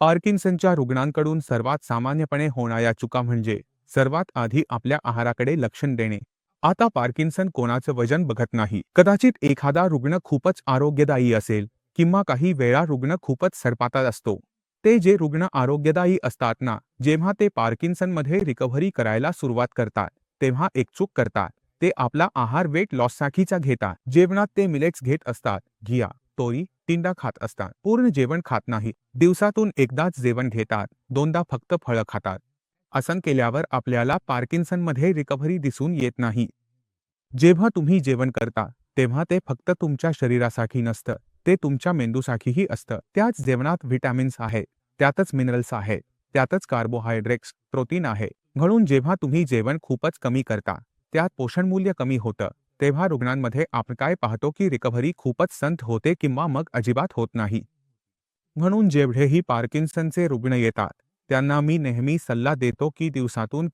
पार्किन्सनच्या रुग्णांकडून सर्वात सामान्यपणे होणाऱ्या चुका म्हणजे सर्वात आधी आपल्या आहाराकडे लक्ष देणे. आता पार्किन्सन कोणाचं वजन बघत नाही. कदाचित एखादा रुग्ण खूपच आरोग्यदायी असेल किंवा काही वेळा रुग्ण खूपच सरपातात असतो. ते जे रुग्ण आरोग्यदायी असतात ना जेव्हा ते पार्किन्सनमध्ये रिकव्हरी करायला सुरुवात करतात तेव्हा एक चूक करतात. ते आपला आहार वेट लॉससाठीचा घेतात. जेवणात ते मिलेट्स घेत असतात. घिया. तोरी तीनदा खात असतात. पूर्ण जेवण खात नाही. दिवसातून एकदाच जेवण घेतात. दोनदा फक्त फळं खातात. असं केल्यावर आपल्याला पार्किन्सनमध्ये रिकव्हरी दिसून येत नाही. जेव्हा तुम्ही जेवण करता तेव्हा ते फक्त तुमच्या शरीरासाठी नसतं. ते तुमच्या मेंदूसाठीही असतं. त्याच जेवणात व्हिटॅमिन्स आहेत त्यातच मिनरल्स आहेत त्यातच कार्बोहायड्रेट्स प्रोटीन आहे. म्हणून जेव्हा तुम्ही जेवण खूपच कमी करता त्यात पोषणमूल्य कमी होतं. तेव्हा रुग्णांमध्ये आपण काय पाहतो की रिकव्हरी खूपच संथ होते किंवा मग अजिबात होत नाही. म्हणून जेवढेही पार्किन्सनचे रुग्ण येतात त्यांना मी नेहमी सल्ला देतो की दिवसातून